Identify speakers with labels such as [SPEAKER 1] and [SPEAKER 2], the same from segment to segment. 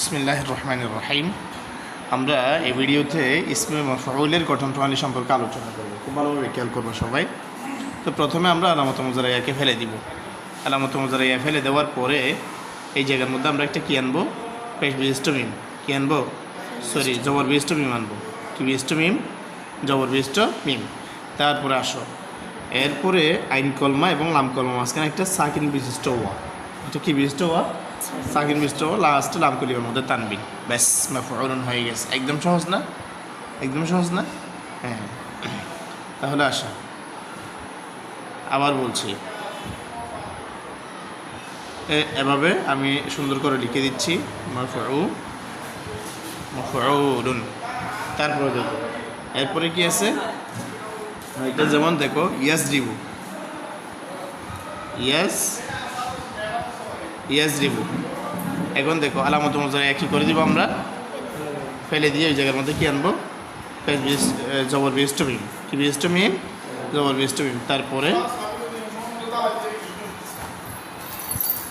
[SPEAKER 1] বিসমিল্লাহ রহমান রহিম আমরা এই ভিডিওতে ইসমে মফাউলের গঠন প্রণালী সম্পর্কে আলোচনা করব। খুব ভালোভাবে খেয়াল করব সবাই। তো প্রথমে আমরা আলামত মোজারাইয়াকে ফেলে দিব। আলামত মোজারাইয়া ফেলে দেওয়ার পরে এই জায়গার মধ্যে আমরা একটা কী আনব? পেশ বিশিষ্ট মিম কী আনব? সরি জবর বিশিষ্ট মিম আনব। কি বিশিষ্ট মিম জবর বিশিষ্ট মিম তারপরে আসো। এরপরে আইন কলমা এবং লাম কলমা মাঝখানে একটা সাকিন বিশিষ্ট ওয়া। এটা কি বিশিষ্ট ওয়া? সাকিন বিশিষ্ট ওয়া লাস্ট লাম কলিমার মধ্যে তানবিন ব্যাস, মাফউলুন হয়ে গেছে। একদম সহজ না? একদম সহজ না? হ্যাঁ। তাহলে আসা। আবার বলছি। এভাবে আমি সুন্দর করে লিখে দিচ্ছি। মাফউলুন। তারপরে দেখো। এরপরে কি আছে? এটা যেমন দেখো ইয়াস রিবু ইয়াস ইয়াস রিবু এখন দেখো আলামত মজারা একই করে দিব আমরা। ফেলে দিয়ে ওই জায়গার মধ্যে কি আনব? জবর বিশিষ্ট মিম কি বিশিষ্ট মিম জবর বিশিষ্ট মিম তারপরে?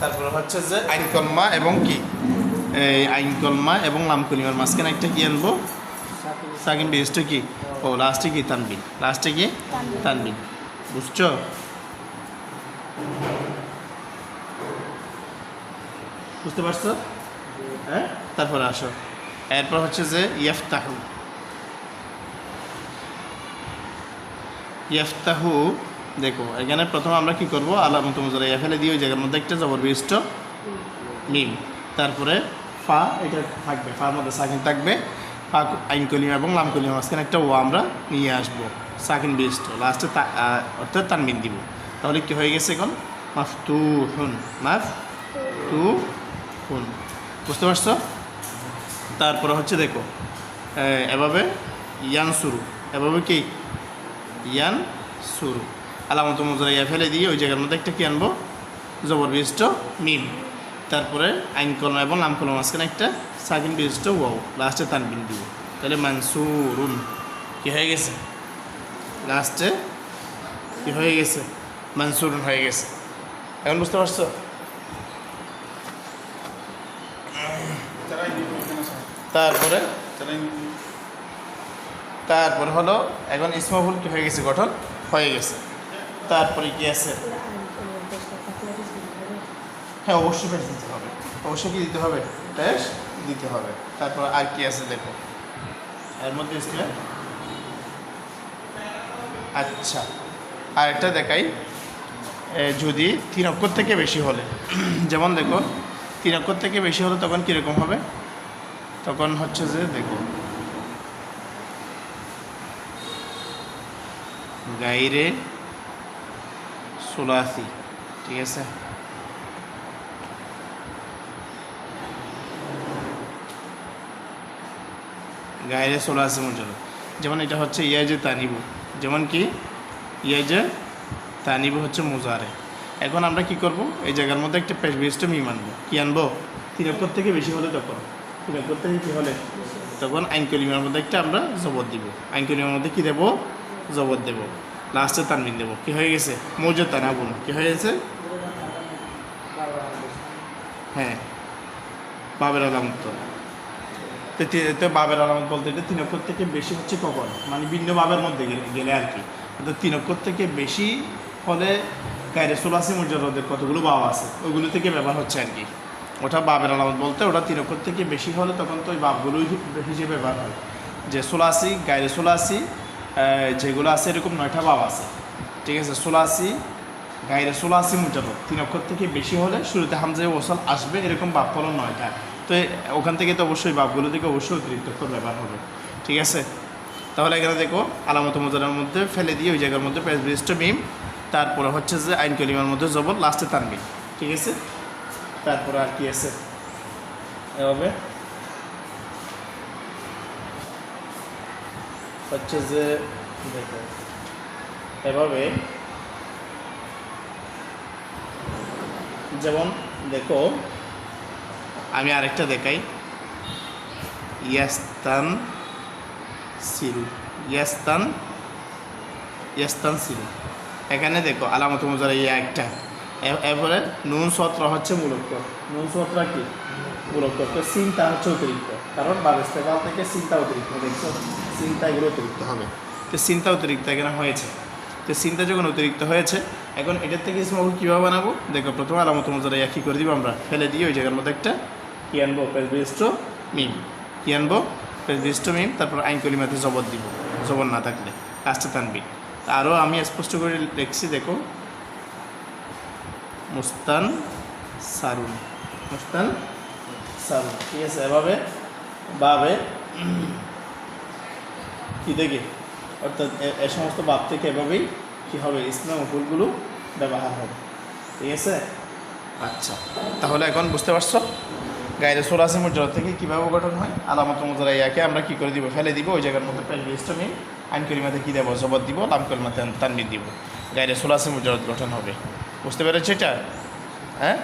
[SPEAKER 1] তারপরে হচ্ছে যে আইনকলমা এবং কি? এই আইন কলমা এবং লাম কলিমার মাঝখানে একটা কি আনব? সাকিন বিশিষ্ট কি? ও লাস্টে কি? তানবিন। লাস্টে কি? তানবিন। বুঝছ? বুঝতে পারছ? হ্যাঁ? তারপরে আসো। এরপর হচ্ছে যে ইয়াফতাহু। ইয়াফতাহু, দেখো, এখানে প্রথমে আমরা কি করব? আলামত মুজারা ইয়া ফেলে দিয়ে ওই জায়গার মধ্যে একটা জবর বিশিষ্ট মিম। তারপরে ফা, এটা থাকবে ফার মধ্যে সাকিন থাকবে। ফা, আইন কলিমা এবং লাম কলিমা, মাঝখানে একটা ও আমরা নিয়ে আসব, সাকিন বিশিষ্ট। লাস্টে অর্থাৎ তানবিন দিব। তাহলে কি হয়ে গেছে এখন? মাফ তু হুন মাফ তু হুন বুঝতে পারছ? তারপরে হচ্ছে দেখো এভাবে ইয়ান শুরু। এভাবে কি? ইয়ান শুরু। আলামত মুজরা ইয়া ফেলে দিয়ে ওই জায়গার মধ্যে একটা কি আনব? জবর বিশিষ্ট মিম। তারপরে আইন কলম এবং নাম কলম মাঝখানে একটা সাকিন বিশিষ্ট ওয়াও, লাস্টে তানবিন দিব তাহলে মানসুরুন। কী হয়ে গেছে? লাস্টে কী হয়ে গেছে? মানসুরুন হয়ে গেছে। এখন বুঝতে পারছ? তারপরে? তারপরে হলো, এখন ইসমাফুল কি হয়ে গেছে? গঠন হয়ে গেছে। তারপরে কি আছে? হ্যাঁ অবশ্যই পেশ দিতে হবে। অবশ্যই কি দিতে হবে? পেশ দিতে হবে। তারপর আর কি আছে দেখো? এর মধ্যে ইসমে আচ্ছা। আর একটা দেখাই যদি তিন অক্ষর থেকে বেশি হলে। যেমন দেখো তিন অক্ষর থেকে বেশি হলে তখন কীরকম হবে? তখন হচ্ছে যে দেখো গাইরে সোলাসি ঠিক আছে? গাইরে সোলাসি মুজল যেমন এটা হচ্ছে ইয়াজে তানিবু। যেমন কি? ইয়াজে তানিবু হচ্ছে মুজারে। এখন আমরা কি করব? এই জায়গার মধ্যে একটা বিশিষ্ট মিম আনব। কি আনব? তিন থেকে বেশি হলে তখন। তিন থেকে কী হলে তখন আইন কলিমার মধ্যে একটা আমরা জবর দিব। আইন কলিমার মধ্যে কী দেবো? জবর দেবো। লাস্টে তানবিন দেবো। কী হয়ে গেছে? মৌজা তানাবুন। কী হয়ে গেছে? হ্যাঁ। বাবের আলামত। তো বাবের আলামত বলতে এটা তিন অক্ষর থেকে বেশি হচ্ছে কখন? মানে ভিন্ন বাবের মধ্যে গেলে- গেলে আর কি। তো তিন অক্ষর থেকে বেশি হলে গায়ে সোলাসি মুজারদের কতগুলো বাবা আছে, ওগুলো থেকে ব্যবহার হচ্ছে আর কি। ওটা বাবের আলামত বলতে, ওটা তিন অক্ষর থেকে বেশি হলে তখন তো ওই বাপগুলোই হিসেবে ব্যবহার হয়। যে সোলাসি গায়ে সোলাসি যেগুলো আছে, এরকম নয়টা বাব আছে। ঠিক আছে সোলাসি গাইরে সোলাসি মুজারদ তিন অক্ষর থেকে বেশি হলে শুরুতে হামজায় ওসল আসবে, এরকম বাপ হলো নয়টা। তো ওখান থেকে তো অবশ্যই বাপগুলো থেকে অবশ্যই অতিরিক্ত অক্ষর ব্যবহার হবে। ঠিক আছে? তাহলে এখানে দেখো, আলামত মুজারের মধ্যে ফেলে দিয়ে ওই জায়গার মধ্যে প্রেস বিশিষ্ট মিম তারপরে হচ্ছে যে আইন কলিমার মধ্যে জবর লাস্টে তানবিন, ঠিক আছে? তারপরে আর কি আছে? এভাবে। হচ্ছে যে দেখো এভাবে। যেমন, দেখো, আমি আরেকটা দেখাই। ইয়াস্তান সিরু, ইয়াস্তান ইয়াস্তান সিরু। এখানে দেখো, আলামত মুজারা ইয়া একটা। এরপরে নুন সত্র হচ্ছে মূলক্ষ। নুন সত্রা কি? মূলক্ষ। তো সিনটা হচ্ছে অতিরিক্ত। কারণ বাবেস্তেফাল থেকে সিনটা অতিরিক্ত, দেখছ? চিন্তা এগুলো অতিরিক্ত হবে। তো চিন্তা অতিরিক্ত এখানে হয়েছে। তো সিনটা যখন অতিরিক্ত হয়েছে, এখন এটার থেকে ইসমবাহু কীভাবে বানাবো? দেখো, প্রথমে আলামত মজারা কী করে দিব আমরা। ফেলে দিয়ে ওই জায়গার মধ্যে একটা। কি আনব? পেজবিষ্ট মিম। কি আনব? পেজবিষ্ট মিম, তারপর আইন কলিমাতে জবর দিব। জবর না থাকলে। কাজটা টানবি আরও আমি স্পষ্ট করে লিখছি, দেখো। মুস্তান সারুন। মুস্তান সারুন। ঠিক আছে, এভাবে ভাবে কি দেখে? অর্থাৎ এ- সমস্ত ভাব থেকে এভাবেই কী হবে? ইসলাম ফুলগুলো ব্যবহার হবে। ঠিক আছে? আচ্ছা তাহলে এখন বুঝতে পারছ? গায়ের সোরাসি মুদ্রা থেকে কীভাবে গঠন হয়, আলামত মুদ্রা ইয়াকে আমরা কী করে দিব, ফেলে দিব, ওই জায়গার মধ্যে প্যান লিস্ট নিয়ে আইন করিমাতে কী দেবো জবর দিব, লাম করিমাতে তানবির দিব। গায়ের সোলাসি মুদ্রা গঠন হবে। বুঝতে পেরেছে এটা? হ্যাঁ?